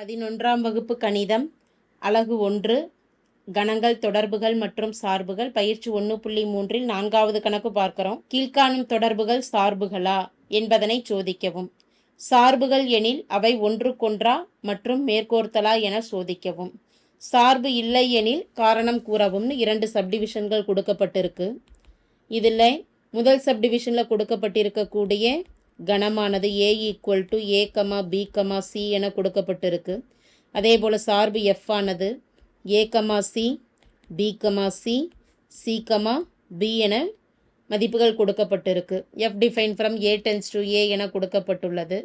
பதினொன்றாம் வகுப்பு கணிதம் அலகு ஒன்று கணங்கள் தொடர்புகள் மற்றும் சார்புகள். பயிற்சி ஒன்று புள்ளி மூன்றில் நான்காவது கணக்கு பார்க்கிறோம். கீழ்காணும் தொடர்புகள் சார்புகளா என்பதனை சோதிக்கவும். சார்புகள் எனில் அவை ஒன்றுக்கொன்றா மற்றும் மேற்கோர்த்தலா என சோதிக்கவும். சார்பு இல்லை எனில் காரணம் கூறவும்னு இரண்டு சப்டிவிஷன்கள் கொடுக்கப்பட்டிருக்கு. இதில் முதல் சப்டிவிஷனில் கொடுக்கப்பட்டிருக்கக்கூடிய கணமானது A equal to A comma B comma C என கொடுக்கப்பட்டிருக்கு. அதே போல் சார்பு எஃப் ஆனது A comma C B comma C C comma B என மதிப்புகள் கொடுக்கப்பட்டிருக்கு. F define from A tends to A என கொடுக்கப்பட்டுள்ளது.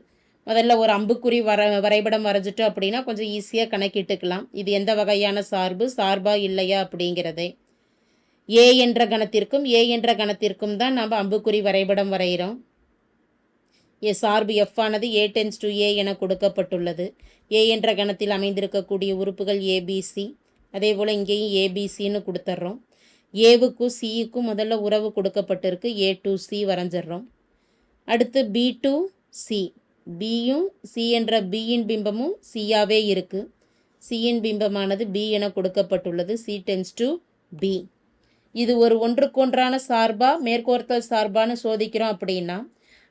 முதல்ல ஒரு அம்புக்குறி வர வரைபடம் வரைஞ்சிட்டோம் அப்படின்னா கொஞ்சம் ஈஸியாக கணக்கிட்டுக்கலாம். இது எந்த வகையான சார்பு சார்பா இல்லையா அப்படிங்கிறதே. ஏ என்ற கணத்திற்கும் ஏ என்ற கணத்திற்கும் தான் நம்ம அம்புக்குறி வரைபடம் வரைகிறோம் சார்பு எஃப் ஆனது ஏ டென்ஸ் டு ஏ என கொடுக்கப்பட்டுள்ளது. ஏ என்ற கணத்தில் அமைந்திருக்கக்கூடிய உறுப்புகள் ஏபிசி அதே போல் இங்கேயும் ஏபிசின்னு கொடுத்துட்றோம் ஏவுக்கும் சிக்கும் முதல்ல உறவு கொடுக்கப்பட்டிருக்கு. ஏ டு சி வரைஞ்சிட்றோம் அடுத்து பி டு சி பியும் சி என்ற பியின் பிம்பமும் சியாவே இருக்குது சியின் பிம்பமானது பி என கொடுக்கப்பட்டுள்ளது. சி டென்ஸ் டு பி இது ஒரு ஒன்றுக்கொன்றான சார்பா மேற்கோர்த்தல் சார்பான்னு சோதிக்கிறோம் அப்படின்னா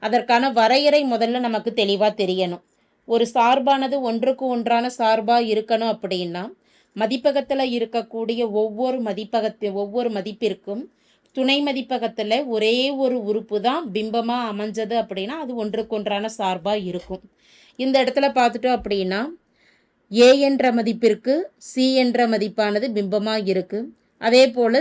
அதற்கான வரையறை முதல்ல நமக்கு தெளிவாக தெரியணும். ஒரு சார்பானது ஒன்றுக்கு ஒன்றான சார்பாக இருக்கணும் அப்படின்னா மதிப்பகத்தில் இருக்கக்கூடிய ஒவ்வொரு மதிப்பகத்து ஒவ்வொரு மதிப்பிற்கும் துணை மதிப்பகத்தில் ஒரே ஒரு உறுப்பு தான் பிம்பமாக அமைஞ்சது அப்படின்னா அது ஒன்றுக்கொன்றான சார்பாக இருக்கும். இந்த இடத்துல பார்த்துட்டோம் அப்படின்னா ஏ என்ற மதிப்பிற்கு சி என்ற மதிப்பானது பிம்பமாக இருக்குது அதே போல்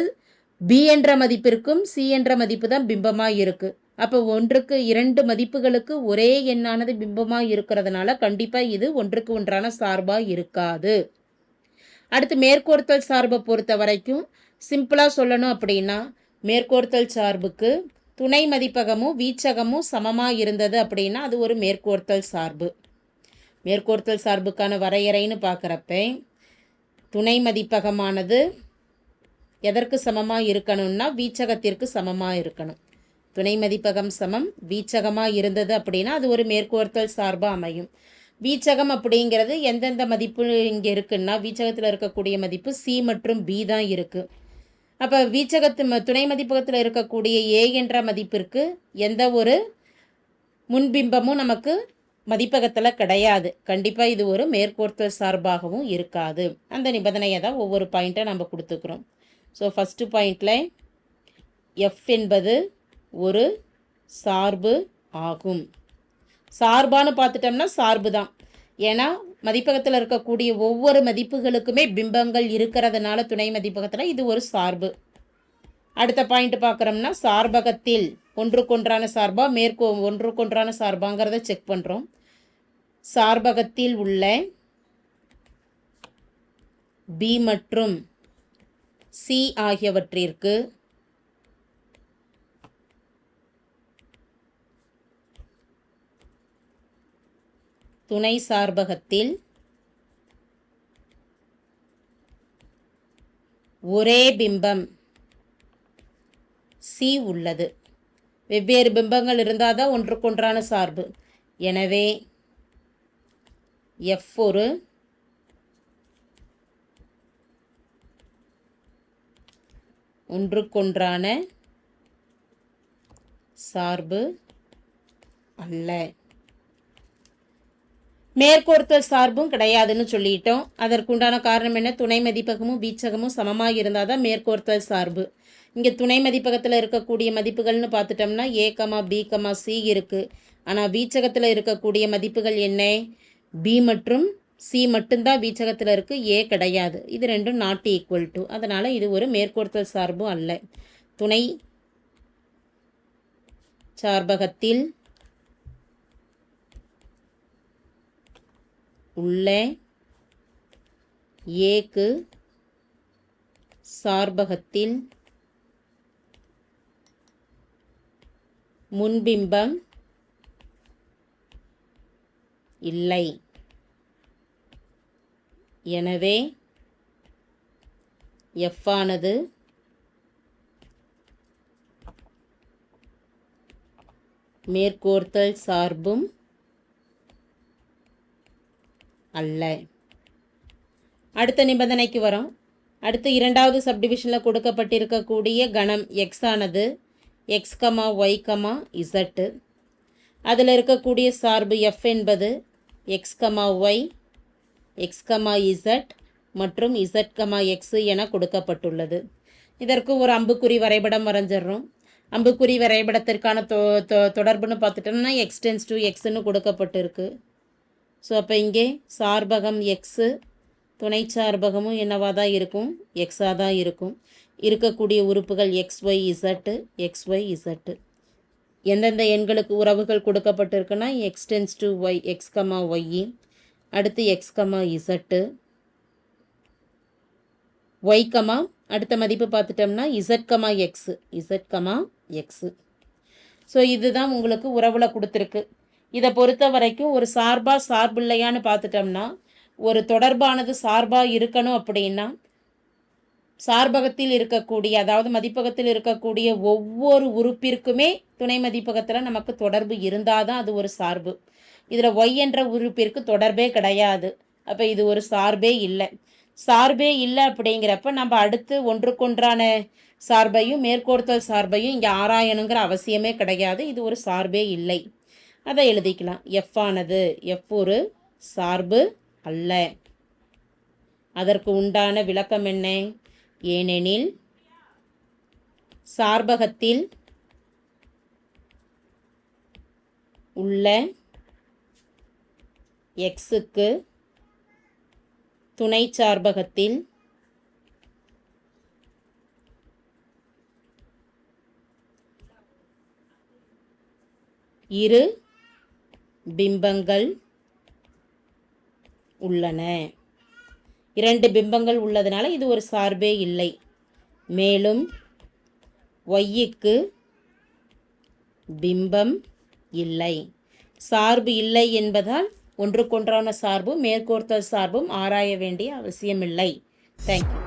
பி என்ற மதிப்பிற்கும் சி என்ற மதிப்பு தான் பிம்பமாக இருக்குது அப்போ ஒன்றுக்கு இரண்டு மதிப்புகளுக்கு ஒரே எண்ணானது பிம்பமாக இருக்கிறதுனால கண்டிப்பாக இது ஒன்றுக்கு ஒன்றான சார்பாக இருக்காது. அடுத்து மேற்கோர்த்தல் சார்பை பொறுத்த வரைக்கும் சிம்பிளாக சொல்லணும் அப்படின்னா மேற்கோர்த்தல் சார்புக்கு துணை மதிப்பகமும் வீச்சகமும் சமமாக இருந்தது அப்படின்னா அது ஒரு மேற்கோர்த்தல் சார்பு. மேற்கோர்த்தல் சார்புக்கான வரையறைன்னு பார்க்குறப்ப துணை மதிப்பகமானது எதற்கு சமமாக இருக்கணும்னா வீச்சகத்திற்கு சமமாக இருக்கணும். துணை மதிப்பகம் சமம். வீச்சகமாக இருந்தது அப்படின்னா அது ஒரு மேற்கோர்த்தல் சார்பாக அமையும். வீச்சகம் அப்படிங்கிறது எந்தெந்த மதிப்பு இங்கே இருக்குன்னா வீச்சகத்தில் இருக்கக்கூடிய மதிப்பு சி மற்றும் பி தான் இருக்குது அப்போ வீச்சகத்து ம துணை மதிப்பகத்தில் இருக்கக்கூடிய ஏ என்ற மதிப்பிற்கு எந்த ஒரு முன்பிம்பமும் நமக்கு மதிப்பகத்தில் கிடையாது. கண்டிப்பாக இது ஒரு மேற்கோர்த்தல் சார்பாகவும் இருக்காது. அந்த நிபந்தனையை தான் ஒவ்வொரு பாயிண்ட்டை நம்ம கொடுத்துக்கிறோம். ஸோ ஃபஸ்ட்டு பாயிண்டில் எஃப் என்பது ஒரு சார்பு ஆகும். சார்பான்னு பார்த்துட்டோம்னா சார்பு தான் ஏன்னா மதிப்பகத்தில் இருக்கக்கூடிய ஒவ்வொரு மதிப்புகளுக்குமே பிம்பங்கள் இருக்கிறதுனால துணை மதிப்பகத்தில் இது ஒரு சார்பு. அடுத்த பாயிண்ட் பார்க்குறோம்னா சார்பகத்தில் ஒன்றுக்கொன்றான சார்பா மேற்கோ ஒன்றுக்கொன்றான சார்பாங்கிறத செக் பண்ணுறோம் சார்பகத்தில் உள்ள பி மற்றும் சி ஆகியவற்றிற்கு துணை சார்பகத்தில் ஒரே பிம்பம் சி உள்ளது. வெவ்வேறு பிம்பங்கள் இருந்தால் தான் ஒன்றுக்கொன்றான சார்பு. எனவே எஃப் ஒரு ஒன்றுக்கொன்றான சார்பு அல்ல. மேற்கோர்த்தல் சார்பும் கிடையாதுன்னு சொல்லிட்டோம். அதற்குண்டான காரணம் என்ன? துணை மதிப்பகமும் வீச்சகமும் சமமாக இருந்தால் தான் மேற்கோர்த்தல் சார்பு. இங்கே துணை மதிப்பகத்தில் இருக்கக்கூடிய மதிப்புகள்னு பார்த்துட்டோம்னா A comma B comma C இருக்குது ஆனால் வீச்சகத்தில் இருக்கக்கூடிய மதிப்புகள் என்ன? பி மற்றும் சி மட்டும்தான் வீச்சகத்தில் இருக்குது ஏ கிடையாது. இது ரெண்டும் நாட் ஈக்குவல் டு அதனால் இது ஒரு மேற்கோர்த்தல் சார்பும் அல்ல. துணை சார்பகத்தில் உள்ளே ஏக்கு சார்பகத்தில் முன்பிம்பம் இல்லை. எனவே எஃப்பானது மேற்கோர்த்தல் சார்பும் அல்ல. அடுத்த நிபந்தனைக்கு வரோம். அடுத்து இரண்டாவது சப்டிவிஷனில் கொடுக்கப்பட்டிருக்கக்கூடிய கணம் எக்ஸ் ஆனது X comma Y comma Z அதில் இருக்கக்கூடிய சார்பு எஃப் என்பது X comma Y X comma Z மற்றும் இசட் கமா எக்ஸ் என கொடுக்கப்பட்டுள்ளது. இதற்கு ஒரு அம்புக்குறி வரைபடம் வரைஞ்சிடுறோம். அம்புக்குறி வரைபடத்திற்கான தொ தொ- தொடர்புன்னு பார்த்துட்டோம்னா எக்ஸ்டென்ஸ் டு எக்ஸ்ன்னு கொடுக்கப்பட்டிருக்கு. ஸோ அப்போ இங்கே சார்பகம் எக்ஸு துணை சார்பகமும் என்னவாக தான் இருக்கும்? எக்ஸாக தான் இருக்கும். இருக்கக்கூடிய உறுப்புகள் X Y Z X Y Z எந்தெந்த எண்களுக்கு உறவுகள் கொடுக்கப்பட்டிருக்குன்னா extends to Y X comma Y அடுத்து X comma Z Y comma அடுத்த மதிப்பு பார்த்துட்டோம்னா Z comma X Z comma X so இதுதான் உங்களுக்கு உறவுல கொடுத்துருக்கு. இதை பொறுத்த வரைக்கும் ஒரு சார்பாக சார்பு இல்லையான்னு பார்த்துட்டோம்னா ஒரு தொடர்பானது சார்பாக இருக்கணும் அப்படின்னா சார்பகத்தில் இருக்கக்கூடிய அதாவது மதிப்பகத்தில் இருக்கக்கூடிய ஒவ்வொரு உறுப்பிற்குமே துணை மதிப்பகத்தில் நமக்கு தொடர்பு இருந்தால் தான் அது ஒரு சார்பு. இதில் ஒய் என்ற உறுப்பிற்கு தொடர்பே கிடையாது. அப்போ இது ஒரு சார்பே இல்லை. சார்பே இல்லை அப்படிங்கிறப்ப நம்ம அடுத்து ஒன்றுக்கொன்றான சார்பையும் மேற்கோர்த்தல் சார்பையும் இங்கே ஆராயணுங்கிற அவசியமே கிடையாது. இது ஒரு சார்பே இல்லை. அதை எழுதிக்கலாம். எஃப் ஆனது எஃப் ஒரு சார்பு அல்ல. அதற்கு உண்டான விளக்கம் என்ன? ஏனெனில் சார்பகத்தில் உள்ள எக்ஸுக்கு துணை சார்பகத்தில் இரு பிம்பங்கள் உள்ளன. இரண்டு பிம்பங்கள் உள்ளதுனால இது ஒரு சார்பே இல்லை. மேலும் ஒய்யுக்கு பிம்பம் இல்லை. சார்பு இல்லை என்பதால் ஒன்றுக்கொன்றான சார்பும் மேற்கோர்த்தல் சார்பும் ஆராய வேண்டிய அவசியமில்லை. தேங்க்யூ